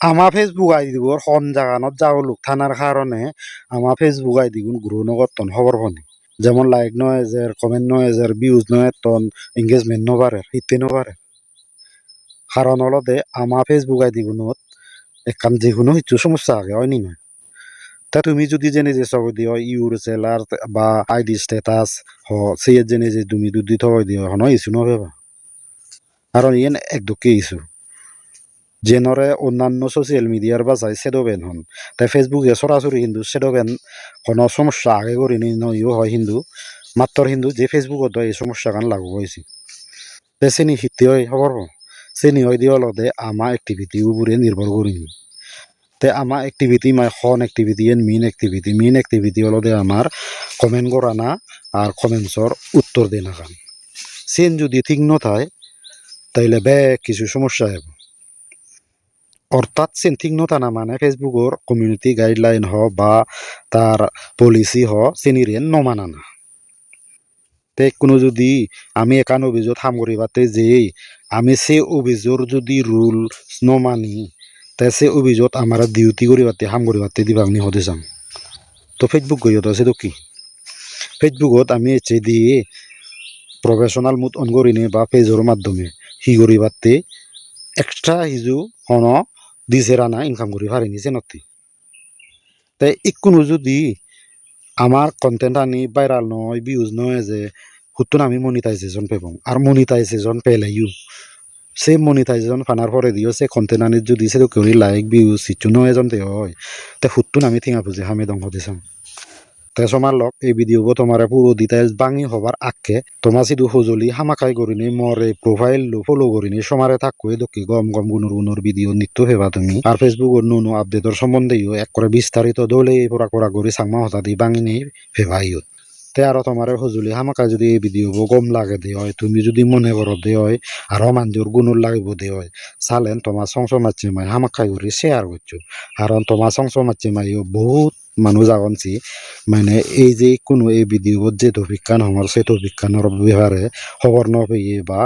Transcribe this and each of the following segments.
আমাৰ Facebook I ডিবোৰ সন জাগানত যাও লোক থানার কারণে আমার ফেসবুক আই ডিগুন গ্রো নগতন খবর ফনি যেমন লাইক নয় হাজার কমেন্ট নয় হাজার ভিউজ নয় তন এঙ্গেজমেন্ট নবারে হিতে নবারে কারণ হলদে আমার ফেসবুক আই ডিগুনত একান যিকোনো কিছু সমস্যা আগে হয়নি নয় তা তুমি যদি জেনে যে সব দিও ইউর সেলার বা আইডি স্ট্যাটাস হ সেই জেনে যে তুমি যদি থবই দিও হন ইস্যু নভেবা। কারণ ইয়েন একদকে ইস্যু জেনরে অন্যান্য সোশ্যাল মিডিয়ার বাজায় সেডোবেন হন। তাই ফেসবুকে সরাসরি হিন্দু সেডোবেন কোনো সমস্যা আগে করি নইও হয় হিন্দু মাত্র হিন্দু যে ফেসবুকত এই সমস্যা গান লাগু হয়েছে তে চেনি হিতে হয় খবর চেনি হয় দিয়ে অলদে আমা এক্টিভিটি উপরে নির্ভর করি তে আমা এক্টিভিটি মানে খন এক্টিভিটি এন মেইন এক্টিভিটি মেইন এক্টিভিটি অলদে আমার কমেন্ট করা না আর কমেন্টসর উত্তর দেয় না কান সেন যদি ঠিক নথায়, তাইলে বে কিছু সমস্যা হবে অর্থাৎ সেন্থিং নতা না মানে ফেসবুকর কমিউনিটি গাইডলাইন হ বা তার পলিসি হ চেনিরেন নমানা না। তে কোনো যদি আমি একান অভিযোগ হাম করিবাতে যে আমি সে অভিযোগ যদি রুল নমানি, তে সে অভিযোগ আমার ডিউটি করিবাতে করিবাতে দিবাংনি হতে যাম। তো ফেসবুক গইও তো সেটো কি? ফেসবুকত আমি এচে দিয়ে প্রফেশনাল মুড অন করিনে বা পেজৰ মাধ্যমে হি করিবাতে এক্সট্রা হিজু হন দিছে রানা ইনকাম করি পারিনি চেনতি তাই ইকুনো যদি আমার কন্টেন্ট আনি ভাইরাল নয় ভিউজ নয় যে হুতুন আমি মনিটাইজেশন পেবং আর মনিটাইজেশন পেলাইও সে মনিটাইজেশন ফানার পরে দিও সে কন্টেন্ট আনি যদি সে করি লাইক ভিউজ সিচু নয় এজন হয়। তে হুতুন আমি থিঙা বুঝে হামে দং চাম। তে সমার লক এই ভিডিও তোমার পুরো ডিটেলস বাঙি হবার আগে। তোমার সিধু সজলি, হামাকাই করিনি মরে প্রোফাইল লো ফলো করিনি সমারে থাকুয়ে দক্ষি গম গম গুনুর গুনুর ভিডিও নিত্য হেবা তুমি। আর ফেসবুকর নুনু আপডেটর সম্বন্ধেও এক করে বিস্তারিত দলে পোড়া করা করি সাংমা হতা দি বাঙি নেই ফেভাইও তে আরও তোমার সজুলি হামাকা যদি এই ভিডিও গম লাগে দে হয়, তুমি যদি মনে করো দে হয় আরও মানুষের গুণর লাগিব দে হয়। চালেন তোমার সংস মাছি মাই হামাকাই করি শেয়ার করছ কারণ তোমার সংস মাছি মাইও বহুত মানুষ আগনছি মানে এই যে কোনো এই ভিডিওত যে টপিকান হমর সেই টপিকানের ব্যাপারে খবর নপেয়ে বা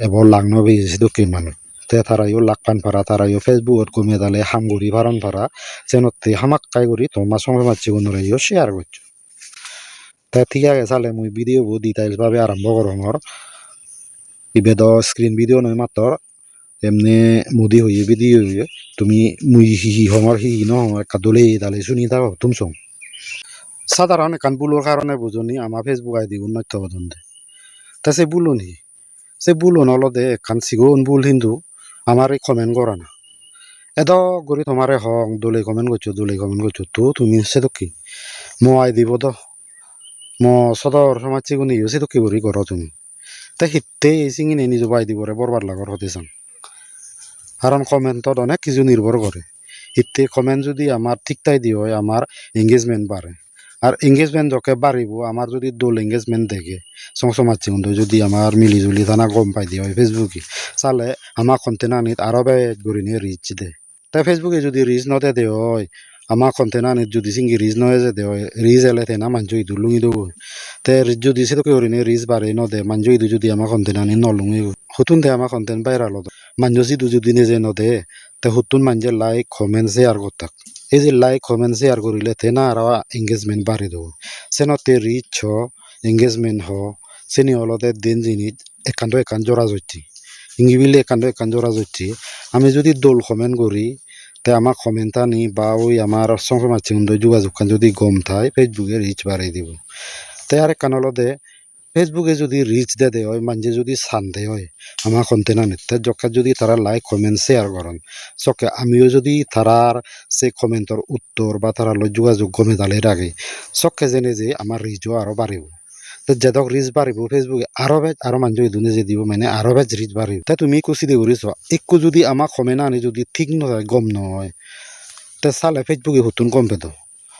এবার লাগ সেটা কি মানুষ তে তারাইও লাগ পান পারা তারাইও ফেসবুকত কমিয়ে দালে হামগুড়ি ভারণ পারা যেনতে হামাক্কাই করি তোমার সঙ্গে মাছি গুণরাইও শেয়ার করছ তা ঠিক আছে চালে মুই ভিডিও বহু ডিটেইলস ভাবে আরম্ভ করো আমার ইবেদ স্ক্রিন ভিডিও নয় মাত্র এমনি মুদি হইয়ে ভিডিও হইয়ে তুমি মুই হি হি হমর হি হি ন একটা দলে দালে শুনি থাকো তুমি সং সাধারণ একান বুলোর কারণে বুঝনি আমার ফেসবুক আইডি উন্নত বদন দে তা সে বুলুন হি সে বুলুন অলদে একান সিগুন বুল হিন্দু আমার কমেন্ট করা না এদ গরি তোমারে হং দলে কমেন্ট করছ দলে কমেন্ট করছ তো তুমি সে তো কি মো আই দিব তো মো সদর সমাজ চিগুনি সে তো কি করি করো তুমি তা হিতে চিঙি নে নিজ আই দিবরে বরবার লাগর হতে চান। কারণ কমেন্টত অনেক কিছু নির্ভর করে হিতে কমেন্ট যদি আমার ঠিকঠাক দিয়ে হয় আমার এঙ্গেজমেন্ট বাড়ে আর এঙ্গেজমেন্ট যকে বাড়িব আমার যদি দোল এঙ্গেজমেন্ট দেখে সমাজ চিগুন যদি আমার মিলি জুলি থানা গম পাই দিয়ে হয় ফেসবুকে চালে আমার কন্টেন্ট আনিত আরও বে গড়ি নিয়ে রিচ দে। তাই ফেসবুকে যদি রিচ নতে দে হয় আমার কন্টেন্ট আনিত যদি সিঙ্গি রিচ নয় যে দে হয় রিচ এলে তেনা মানুষ ইদু লুঙি দেবো তে রিচ যদি সে তো করি নিয়ে রিচ বাড়ে নদে মানুষ ইদু যদি আমার কন্টেন্ট আনি নলুঙি হুতুন দে আমার কন্টেন্ট ভাইরাল হতো মানুষ ইদু যদি নিজে নদে তে হুতুন মানুষের লাইক কমেন্ট শেয়ার করতাক এই যে লাইক কমেন্ট শেয়ার করিলে তেনা আরও এঙ্গেজমেন্ট বাড়ি দেবো সেনতে রিচ হ এঙ্গেজমেন্ট হ সেনি হলতে দিন জিনিস একান্ত একান জোড়া জড়ছি ইংবিলে একান্ত একান জোড়া জড়ছি আমি যদি দোল কমেন্ট করি তে আমার কমেন্ট আনি বা ওই আমার সঙ্গে মাছি যোগাযোগ খান যদি গম থায় ফেসবুকে রিচ বাড়াই দিব। তে আর একান হলতে ফেসবুকে যদি রিচ দে দে হয় মানুষে যদি সান দে হয় আমার কন্টেন্ট আনে। তে যখন যদি তারা লাইক কমেন্ট শেয়ার করেন চকে আমিও যদি তারার সে কমেন্টর উত্তর বা তারা যোগাযোগ গমে দালে রাখে চকে জেনে যে আমার রিচও আরও বাড়িব যেদক রিচ বাড়িব ফেসবুকে আরো বেজ আরো মানুষ ইদুনে যে দিব মানে আরো বেজ রিচ বাড়িব তে তুমি কুচি দিয়ে ঘুরিছ একটু যদি আমার কমেন্ট আনি যদি ঠিক নয় গম নয় তে চালে ফেসবুকে হুতুন কম পেত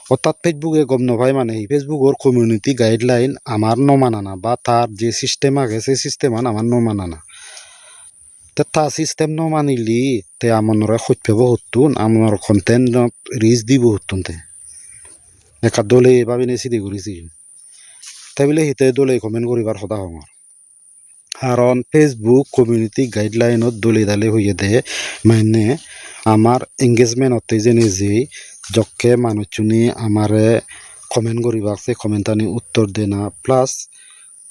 অর্থাৎ ফেসবুকে গম নভাই মানে এই ফেসবুকের কমিউনিটি গাইডলাইন আমার নমানানা বা তার যে সিস্টেম আগে সেই সিস্টেম আমার নমানানা তে তা সিস্টেম নমানিলি তে আমনরে সহ্য পাব হতুন আমার কন্টেন্ট রিচ দিব হতুন তে একা দলে ভাবি নেছি দি ঘুরিছি বলে হিতে দলে কমেন্ট করিবার সদা সময় কাৰণ ফেচবুক কমিউনিটি গাইডলাইনত দলি দালি হয়ে দে মানে আমার এঙ্গেজমেন্টতে যে নিজে যকে মানুষজনী আমারে কমেন্ট করিবা সে কমেন্টানি উত্তর দে না প্লাস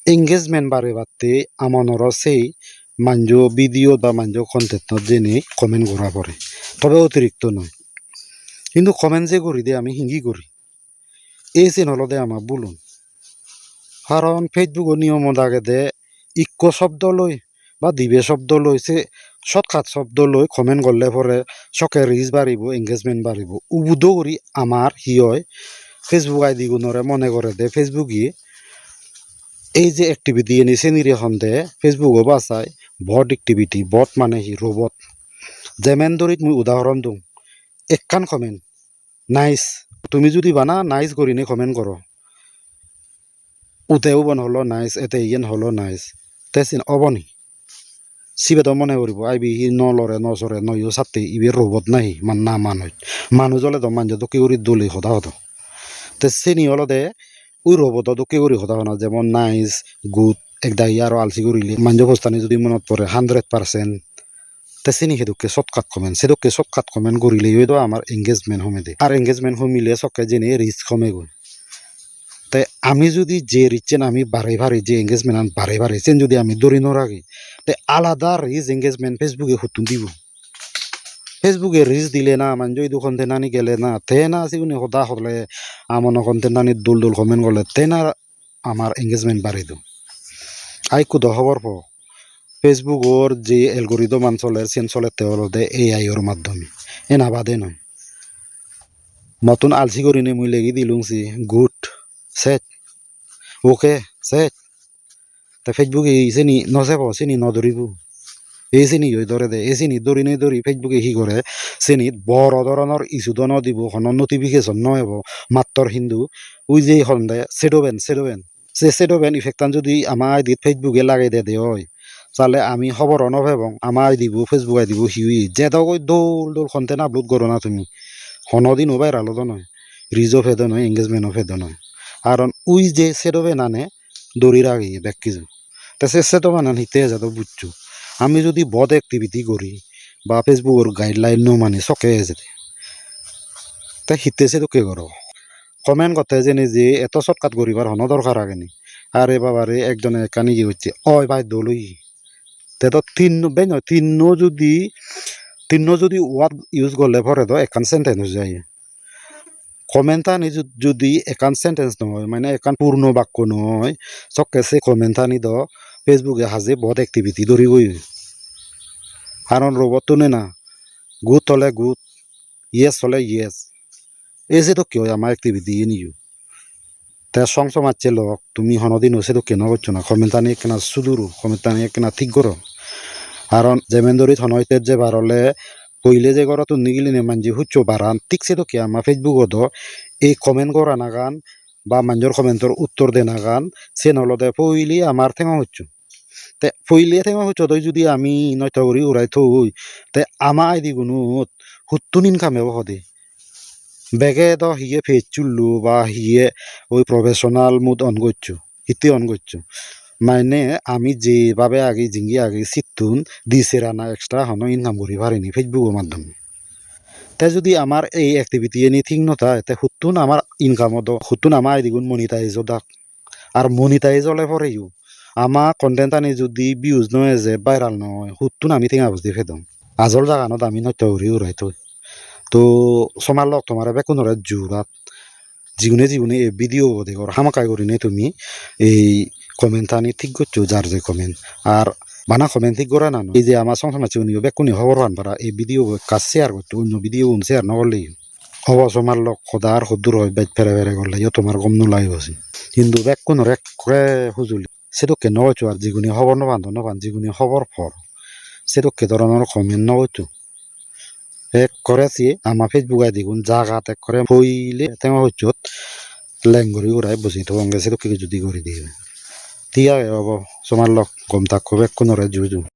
এঙ্গেজমেন্ট বাড়ে বাড়তে আমনর সেই মাঞ্জ ভিডিও বা মাঞ্জ কন্টেন্টত জেনে কমেন্ট করা পড়ে তবে অতিরিক্ত নয় কিন্তু কমেন্ট যে করি দে, আমি হিঙ্গি করি এই চেনলতে আমার বলুন। কারণ ফেসবুকৰ নিয়মত আগে দে, ইক শব্দ লৈ বা দিবে শব্দ লৈ সে শর্টকাট শব্দ লৈ কমেন্ট করলে পরে চকে রিচ বাড়িব এঙ্গেজমেন্ট বাড়িব। উবুদো করি আমার, হি হয়। ফেসবুক আইডি গুণরে মনে করে দে ফেসবুকই এই যে অ্যাক্টিভিটি এনে চেনির এখন দে ফেসবুকও বাসায় বট অ্যাক্টিভিটি বট মানে হি রোবট যেমেন দরিত মুই উদাহরণ দিওঁ, একখান কমেন্ট নাইস তুমি যদি বানা নাইস করি নে কমেন্ট করো। উতেও বন হলো নাইস এতে ইয়েন হলো নাইস তেসিন অবনি। সিবে তো মনে করিব আইবি হি ন লরে ন সরে ন ইউ সাথে ইবে রোবট নাই মান না মানুষ মানুষ হলে তো মানুষ তো কি করি দলি হতা হতো তে চিনি হলো দে ওই রোবট তো কি করি হতা হনা যেমন নাইস গুড একদা ইয়ার আলসি করিলে মানুষ বস্তানি যদি মনত পড়ে হান্ড্রেড পার্সেন্ট তে চিনি সেদুকে শর্টকাট কমেন্ট সেদুকে শর্টকাট কমেন্ট করিলে হয়তো আমার এঙ্গেজমেন্ট হমে দে। আর এঙ্গেজমেন্ট হমিলে চকে জেনে রিস্ক কমে গৈ তাই আমি যদি যে রিচেন আমি বাড়াই বাড়ি যে এঙ্গেজমেন্ট আমি বাড়াই বাড়ি চেন যদি আমি দৌড়ি নরাগি তাই আলাদা রিচ এঙ্গেজমেন্ট ফেসবুকে হুতুন দিব। ফেসবুকে রিচ দিলে না মান যদি দুখন নানি গেলে না, তে না সিগুনি সদা হলে আমন কন্টেন্ট নানি দোল দোল কমেন্ট করলে তে না আমার এঙ্গেজমেন্ট বাড়ি দিও। আই কুদ খবর প ফেসবুকর যে এলগোরিদম চলে সেন চলে তে হলদে এ আইর মাধ্যমে। এ না বাদে নয় মতন আলসি করিনে মুই লেগি দিলুংছি Sete. O quê? Sete. Tá Facebook e zini, não sei qual, zini, não duribu. E zini, eu adoro de, e zini, duri, nem duri, Facebook e rigore, zini, boro, adoro, nor, isso, dono, dibu, não notificação, não é bom, mator hindu, uzi, honda, sedoven, sedoven. Se sedoven, infectando de amai, de Facebook, e lagre de oi. Sale, ami, hobor, não é bom, amai, dibu, Facebook, dibu, hui, jedo, do, do, contena, blood, goronatumi. Honodi, no, vera, lodono, rizofedono, engasmeno, fedono. কারণ ওই যে সেডোবে নানে, দড়ি রাখি back কিছু তা সে সেটো মানে হিতে যা তো বুঝছ। আমি যদি বদ অ্যাক্টিভিটি করি, বা ফেসবুকের গাইডলাইন নো মানে চকে যেতে। তা হিতে সে তো কে করো? কমেন্ট করতে জেনে যে এত শর্টকাট করিবার হন দরকার আগেনি। আরে বাবারে, একজনে কানি কি হচ্ছে, অয় ভাই, দলই। তে তো তিন বেন তিন যদি তিন যদি ওয়ার্ড ইউজ করলে পরে তো একান সেন্টেন্স যায়। কমেন্টানি যদি একান সেন্টেন্স নহয় মানে একান পূর্ণ বাক্য নহয় চকে সে কমেন্টানি দ ফেসবুকে হাজে বহুত অ্যাক্টিভিটি ধরিবই কারণ রোবট তো না গুড হলে গুড ইয়েস হলে ইয়েস এই যে তো কেউ আমার অ্যাক্টিভিটি নিও তে সংস মারছে লোক তুমি হনদিন হচ্ছে তো কেন করছ না কমেন্টানি কেনা সুদূর কমেন্টানি কেনা ঠিক করো কারণ যেমেন ধরি হনইতে যে বারলে কইলে যে গড় তো নিগিলি নে মানজি, হুচ্চ বারান। সে তো কি আমার ফেসবুকত এই কমেন্ট করা নাগান বা মানুষের কমেন্টর উত্তর দে নাগান, সে নলদে পইলি আমার ঠেঙা হচ্ছ তে পইলে ঠেঙা হচ্ছ তই যদি আমি নয়টা করি উড়াই থই তে আমা আইদি গুণত হুত্তুন ইনকাম হব হদে বেগে তো হিয়ে ফেস চুল্লু বা হিয়ে ওই প্রফেশনাল মুড অন করছ হিতে অন করছ মানে আমি যেভাবে আগে জিঙ্গি আগে সিতুন দিছে রানা এক্সট্রা হন ইনকাম করি পারিনি ফেসবুকের মাধ্যমে। তে যদি আমার এই অ্যাক্টিভিটি এনি ঠিক নথায় তে হুতুন আমার ইনকামত হুতুন আমার এদিগুণ মনিটাইজ দাক। আর মনিটাইজ হলে পরেও আমার কন্টেন্ট আনি যদি ভিউজ নয় যে ভাইরাল নয়, হুতুন আমি ঠিক বুঝতে ফেদম। আজল জাগানত আমি নয়তো উড়ি উড়াই থই তো সমার লগ তোমার এবার কোনো জুরাত জীবনে জীবনে ভিডিও দেখর হামাকাই করি নে তুমি, এই কমেন্ট আনি ঠিক করছ যার যে কমেন্ট আর বানা কমেন্ট ঠিক করে না এই যে আমার সংসার মাঝে উনি বেকুনি খবর পান পারা এই ভিডিও কাজ শেয়ার করতো অন্য ভিডিও শেয়ার নকরলেই হব সমার লগ সদার সদূর হয়, বাইক ফেরে ফেরে করলে ইয়ে তোমার গম নোলাই বসে কিন্তু বেকুন রেক করে হুজুলি সেটোকে নগৈছো আর যিগুনি খবর নবান্ধ নবান যিগুনি খবর ফর সেটোকে ধরনের কমেন্ট নগৈছো এক করেছি আমার ফেসবুক আইডি গুণ জাগাত এক করে হইলে তেমন হচ্ছত লেঙ্গুরি উড়াই বসি তো অঙ্গে সেটোকে যদি করে দিয়ে। আছে হব তোমার লগ গম থাকবে কোনো জুজু